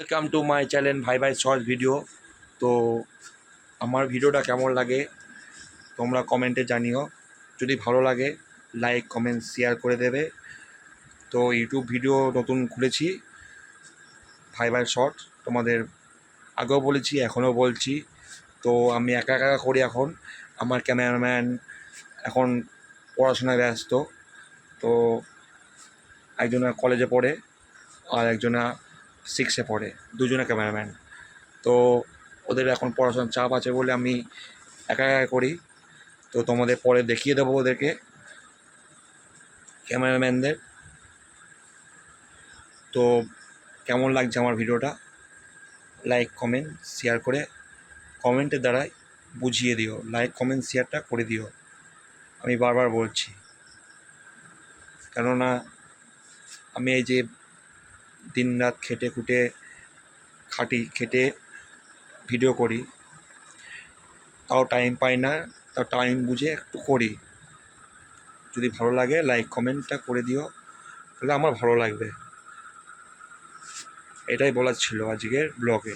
Welcome to my channel ভাই ভাই short video তো আমার ভিডিওটা কেমন লাগে তোমরা কমেন্টে জানিও। যদি ভালো লাগে লাইক কমেন্ট শেয়ার করে দেবে। তো ইউটিউব ভিডিও নতুন খুলেছি ভাই ভাই শর্ট তোমাদের আগেও বলেছি, এখনও বলছি। তো আমি একা একা করি এখন, আমার ক্যামেরাম্যান এখন পড়াশোনায় ব্যস্ত। তো একজনা কলেজে পড়ে, আর একজনা সিক্সে পড়ে, দুজনে ক্যামেরাম্যান তো ওদের এখন পড়াশোনার চাপ আছে বলে আমি একা একা করি। তো তোমাদের পরে দেখিয়ে দেবো ওদেরকে ক্যামেরাম্যানদের তো কেমন লাগছে আমার ভিডিওটা? লাইক কমেন্ট শেয়ার করে কমেন্টের দ্বারাই বুঝিয়ে দিও। লাইক কমেন্ট শেয়ারটা করে দিও। আমি বারবার বলছি। কেননা আমি এই যে দিন রাত খেটে খুটে খাটি, খেটে ভিডিও করি। তাও টাইম পাই না, তাও টাইম বুঝে একটু করি। যদি ভালো লাগে লাইক কমেন্টটা করে দিও। তাহলে আমার ভালো লাগবে। এটাই বলার ছিল আজকের ব্লগে